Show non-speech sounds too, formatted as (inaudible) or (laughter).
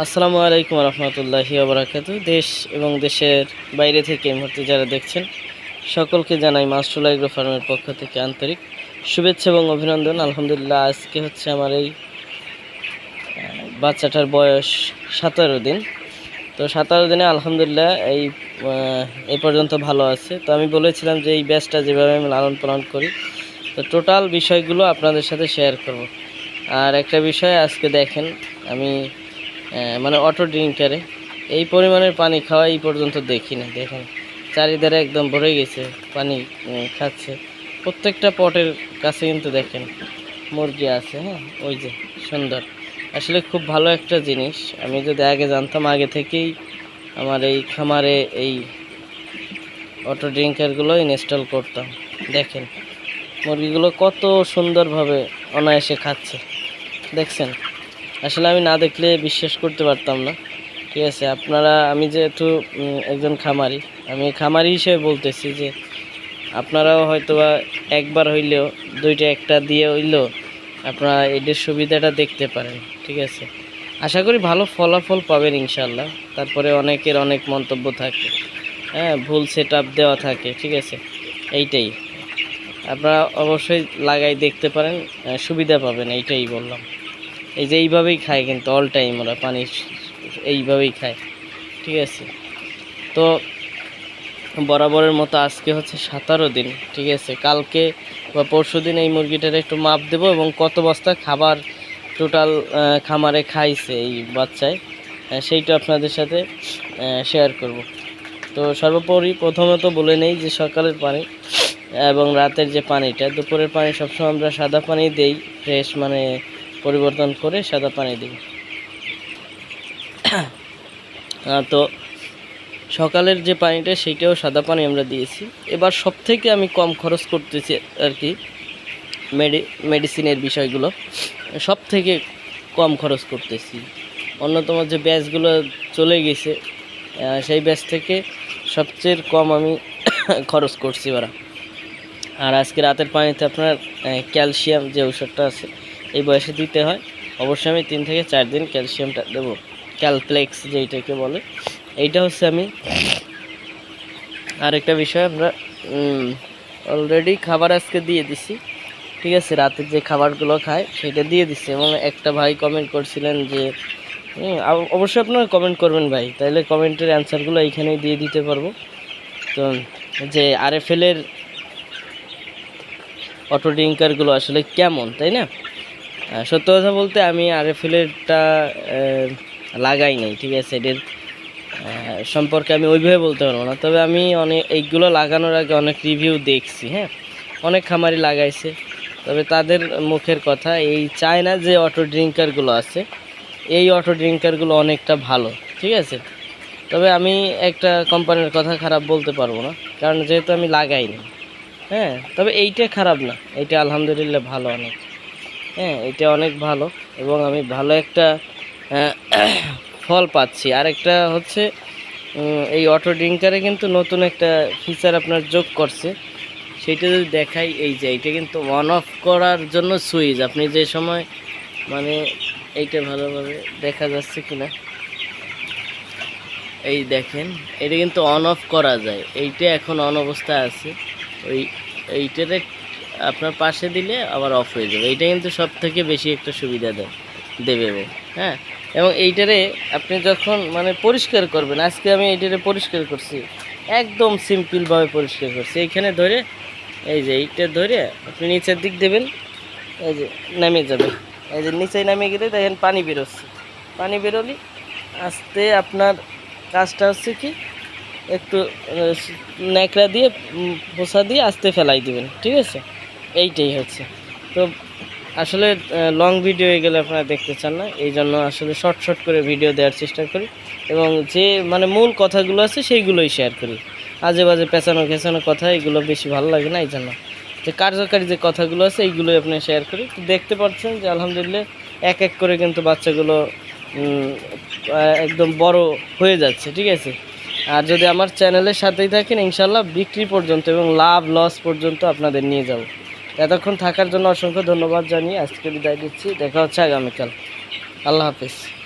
আসসালামু আলাইকুম রহমতুল্লাহি আবরাকাত দেশ এবং দেশের বাইরে থেকে এই মুহূর্তে যারা দেখছেন, সকলকে জানাই মাস্টুল এগ্রো ফার্মের পক্ষ থেকে আন্তরিক শুভেচ্ছা এবং অভিনন্দন। আলহামদুলিল্লাহ, আজকে হচ্ছে আমার এই বাচ্চাটার বয়স সতেরো দিন। তো সতেরো দিনে আলহামদুলিল্লাহ এই এই পর্যন্ত ভালো আছে। তো আমি বলেছিলাম যে এই ব্যাচটা যেভাবে আমি লালন পালন করি, তো টোটাল বিষয়গুলো আপনাদের সাথে শেয়ার করব। আর একটা বিষয় আজকে দেখেন, আমি মানে অটো ড্রিঙ্কারে এই পরিমাণের পানি খাওয়া এই পর্যন্ত দেখি না, দেখেন। চারিধারে একদম ভরে গেছে, পানি খাচ্ছে। প্রত্যেকটা পটের কাছে কিন্তু দেখেন, মুরগি আছে হ্যাঁ ওই যে, সুন্দর। আসলে খুব ভালো একটা জিনিস। আমি যদি আগে জানতাম, আগে থেকেই আমার এই খামারে এই অটো ড্রিঙ্কারগুলো ইনস্টল করতাম। দেখেন, মুরগিগুলো কত সুন্দরভাবে অনায়াসে খাচ্ছে। দেখছেন? আসলে আমি না দেখলে বিশ্বাস করতে পারতাম না। ঠিক আছে, আপনারা, আমি যেহেতু একজন খামারি, আমি খামারি হিসেবে বলতেছি যে, আপনারাও হয়তো বা একবার হইলেও, দুইটা একটা দিয়ে হইলেও, আপনারা এদের সুবিধাটা দেখতে পারেন, ঠিক আছে? আশা করি ভালো ফলাফল পাবেন ইনশাল্লাহ তারপরে অনেকের অনেক মন্তব্য থাকে। হ্যাঁ ভুল সেট দেওয়া থাকে, ঠিক আছে? এইটাই। আপনারা অবশ্যই লাগাই দেখতে পারেন সুবিধা পাবেন, এইটাই বললাম। এই যে এইভাবেই খায় কিন্তু অল টাইম ওরা, পানি এইভাবেই খায়, ঠিক আছে? তো বরাবরের মতো আজকে হচ্ছে সাতারো দিন, ঠিক আছে? কালকে বা পরশু দিন এই মুরগিটার একটু মাপ দেবো এবং কত বস্তা খাবার টোটাল খামারে খাইছে এই বাচ্চায় সেইটা আপনাদের সাথে শেয়ার করব। তো সর্বোপরি প্রথমত বলে নেই যে সকালের পানি এবং রাতের যে পানিটা, দুপুরের পানি সবসময় আমরা সাদা পানি দেই ফ্রেশ মানে পরিবর্তন করে সাদা পানি আহ, তো সকালের যে পানিটা সেইটাও সাদা পানি আমরা দিয়েছি। এবার সব থেকে আমি কম খরচ করতেছি আর কি মেডি মেডিসিনের বিষয়গুলো সব থেকে কম খরচ করতেছি। অন্যতম যে ব্যাচগুলো চলে গেছে সেই ব্যাচ থেকে সবচেয়ে কম আমি (coughs) খরচ করছি ওরা। আর আজকে রাতের পানিতে আপনার ক্যালসিয়াম যে ওষুধটা আছে এই বয়সে দিতে হয়। অবশ্যই আমি তিন থেকে চার দিন ক্যালসিয়ামটা দেবো। ক্যালপ্লেক্স যেইটাকে বলে। এইটা হচ্ছে আমি আরেকটা বিষয় আমরা অলরেডি খাবার আজকে দিয়ে দিছি। ঠিক আছে রাতের যে খাবারগুলো খায় সেটা দিয়ে দিচ্ছি এবং একটা ভাই কমেন্ট করছিলেন যে অবশ্যই আপনারা কমেন্ট করবেন ভাই। তাহলে কমেন্টের অ্যান্সারগুলো এইখানেই দিয়ে দিতে পারব। তো, যে আরএফএলের অটো ড্রিঙ্কারগুলো আসলে কেমন, তাই না? সত্য কথা বলতে আমি আরএফএলেরটা লাগাই নাই, ঠিক আছে? এদের সম্পর্কে আমি ওইভাবে বলতে পারব না। তবে আমি অনেক এইগুলো লাগানোর আগে অনেক রিভিউ দেখছি হ্যাঁ? অনেক খামারি লাগাইছে। তবে তাদের মুখের কথা, এই চায়না যে অটো ড্রিঙ্কারগুলো আছে, এই অটো ড্রিঙ্কারগুলো অনেকটা ভালো, ঠিক আছে? তবে আমি একটা কোম্পানির কথা খারাপ বলতে পারব না, কারণ যেহেতু আমি লাগাইনি হ্যাঁ? তবে এইটা খারাপ না, এইটা আলহামদুলিল্লাহ ভালো অনেক। হ্যাঁ এটা অনেক ভালো এবং আমি ভালো একটা (coughs) ফল পাচ্ছি। আর একটা হচ্ছে এই অটো ড্রিঙ্কারে কিন্তু নতুন একটা ফিচার আপনার যোগ করছে। সেইটা যদি দেখাই, এই যে এইটা কিন্তু অন অফ করার জন্য সুইচ। আপনি যে সময় মানে এইটা ভালোভাবে দেখা যাচ্ছে কিনা। এই দেখেন, এটা কিন্তু অন অফ করা যায়। এইটা এখন অন অবস্থায় আছে। ওই, এইটারে আপনার পাশে দিলে আবার অফ হয়ে যাবে। এইটা কিন্তু সব থেকে বেশি একটা সুবিধা দেয় দেবে হ্যাঁ? এবং এইটারে আপনি যখন মানে পরিষ্কার করবেন, আজকে আমি এইটারে পরিষ্কার করছি, একদম সিম্পলভাবে পরিষ্কার করছি। এইখানে ধরে, এই যে এইটা ধরে আপনি নিচের দিক দেবেন, এই যে নামে যাবে। এই যে নিচে নামে গেলে দেখেন পানি বেরোচ্ছে। পানি বেরোলি আস্তে আপনার কাজটা হচ্ছে কি, একটু ন্যাকড়া দিয়ে পোছা দিয়ে আস্তে ফেলাই দিবেন, ঠিক আছে? এইটাই হচ্ছে। তো আসলে লং ভিডিও হয়ে গেলে আপনারা দেখতে চান না। এই জন্য আসলে শর্ট শর্ট করে ভিডিও দেওয়ার চেষ্টা করি এবং যে মানে মূল কথাগুলো আছে সেইগুলোই শেয়ার করি। আজে বাজে পেঁচানো ঘেঁচানো কথা, এগুলো বেশি ভালো লাগে না, এই জন্য। যে কার্যকারী যে কথাগুলো আছে, এইগুলোই আপনি শেয়ার করি। তো দেখতে পাচ্ছেন যে আলহামদুলিল্লাহ এক এক করে কিন্তু বাচ্চাগুলো একদম বড় হয়ে যাচ্ছে, ঠিক আছে? আর যদি আমার চ্যানেলের সাথেই থাকেন ইনশাল্লাহ বিক্রি পর্যন্ত এবং লাভ লস পর্যন্ত আপনাদের নিয়ে যাব। এতক্ষণ থাকার জন্য অসংখ্য ধন্যবাদ জানিয়ে আজকে বিদায় দিচ্ছি দেখা হচ্ছে আগামীকাল। আল্লাহ হাফিজ।